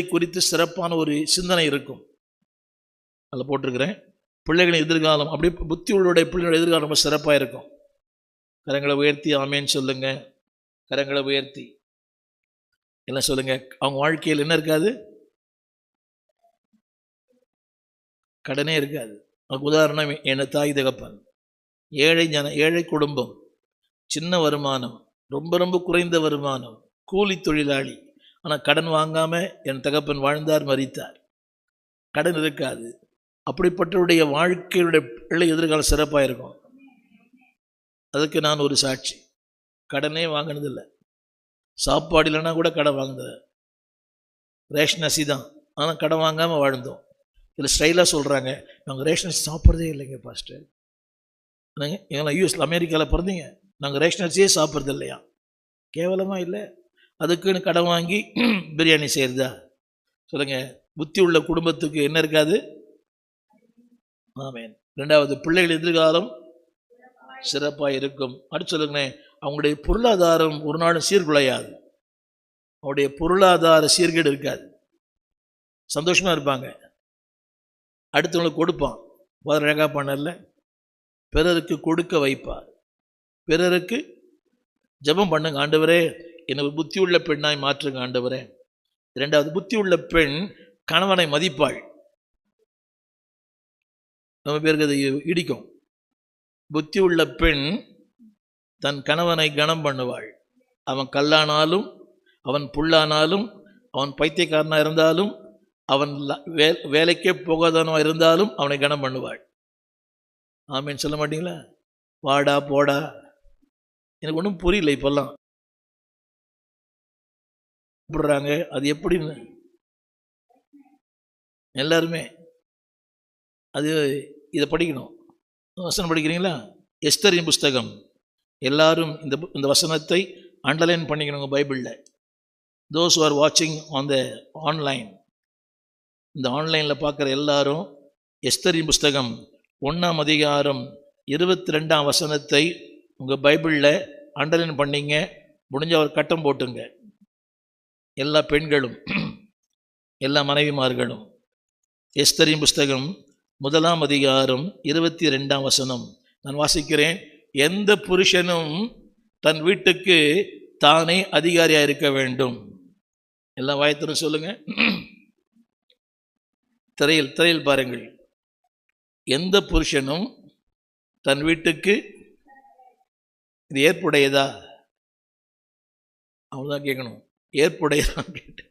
குறித்து சிறப்பான ஒரு சிந்தனை இருக்கும். அதில் போட்டிருக்கிறேன். பிள்ளைகளின் எதிர்காலம் அப்படியே புத்தி உள்ளுடைய பிள்ளைகளோட எதிர்காலம் ரொம்ப சிறப்பாக இருக்கும். கரங்களை உயர்த்தி ஆமேன்னு சொல்லுங்க. கரங்களை உயர்த்தி. எல்லாம் சொல்லுங்க? அவங்க வாழ்க்கையில் என்ன இருக்காது? கடனே இருக்காது. அதுக்கு உதாரணம் என்னை தாய் தகப்பன். ஏழை ஜன ஏழை குடும்பம். சின்ன வருமானம். ரொம்ப ரொம்ப குறைந்த வருமானம். கூலி தொழிலாளி. ஆனால் கடன் வாங்காமல் என் தகப்பன் வாழ்ந்தார் மறித்தார் கடன் இருக்காது. அப்படிப்பட்டவருடைய வாழ்க்கையுடைய பிள்ளை எதிர்காலம் சிறப்பாக இருக்கும் அதுக்கு நான் ஒரு சாட்சி. கடனே வாங்கினதில்லை. சாப்பாடு இல்லைன்னா கூட கடன் வாங்கினது ரேஷன் அசி தான். ஆனால் கடன் வாங்காமல் வாழ்ந்தோம். இதில் ஸ்டைலாக சொல்கிறாங்க நாங்கள் ரேஷன் அரிசி சாப்பிட்றதே இல்லைங்க பாஸ்டர் நாங்கள் எங்களை யூஎஸில் அமெரிக்காவில் பிறந்தீங்க. நாங்கள் ரேஷன் அரிசியே சாப்பிட்றது இல்லையா? கேவலமாக இல்லை. அதுக்குன்னு கடன் வாங்கி பிரியாணி செய்கிறதா சொல்லுங்கள் புத்தி உள்ள குடும்பத்துக்கு என்ன இருக்காது? ஆமேன். ரெண்டாவது பிள்ளைகள் எதிர்காலம் சிறப்பாக இருக்கும். அடுத்து சொல்லுங்களேன். அவங்களுடைய பொருளாதாரம் ஒரு நாளும் சீர்குலையாது. அவருடைய பொருளாதார சீர்கேடு இருக்காது. சந்தோஷமாக இருப்பாங்க. அடுத்தவங்களுக்கு கொடுப்பான். பதில் அழகாக பண்ணல. பிறருக்கு கொடுக்க வைப்பார். பிறருக்கு ஜெபம் பண்ணுங்க. ஆண்டவரே என்னை ஒரு புத்தி உள்ள பெண்ணாய் மாற்றுங்க ஆண்டவரே. இரண்டாவது புத்தி உள்ள பெண் கணவனை மதிப்பாள். நம்ம பேருக்கு அது இடிக்கும். புத்தி உள்ள பெண் தன் கணவனை கனம் பண்ணுவாள். அவன் கல்லானாலும் அவன் புல்லானாலும் அவன் பைத்தியக்காரனா இருந்தாலும் அவன் வே வேலைக்கே போகாதவனாக இருந்தாலும் அவனை கனம் பண்ணுவாள். ஆமீன். சொல்ல மாட்டீங்களா? வாடா போடா. எனக்கு ஒன்றும் புரியல இப்போல்லாம். கூப்பிடுறாங்க. அது எப்படின்னு? எல்லாருமே. அது இதை படிக்கணும். வசனம் படிக்கிறீங்களா? எஸ்தரின் புஸ்தகம். எல்லாரும் இந்த இந்த வசனத்தை அண்டர்லைன் பண்ணிக்கணுங்க பைபிளில். தோஸ் ஆர் வாட்சிங் ஆன் த ஆன்லைன் இந்த ஆன்லைனில் பார்க்குற எல்லாரும் எஸ்தரின் புஸ்தகம் ஒன்றாம் அதிகாரம் இருபத்தி ரெண்டாம் வசனத்தை உங்கள் பைபிளில் அண்டர்லைன் பண்ணிங்க. முடிஞ்ச ஒரு கட்டம் போட்டுங்க. எல்லா பெண்களும் எல்லா மனைவிமார்களும் எஸ்தரின் புஸ்தகம் முதலாம் அதிகாரம் இருபத்தி ரெண்டாம் வசனம். நான் வாசிக்கிறேன் எந்த புருஷனும் தன் வீட்டுக்கு தானே அதிகாரியாக இருக்க வேண்டும்? எல்லாம் வாயத்தரும் சொல்லுங்க. திரையில் திரையில் பாருங்கள். எந்த புருஷனும் தன் வீட்டுக்கு இது ஏற்புடையதா? அவ்வளோதான் கேட்கணும். ஏற்புடையதான் கேட்டு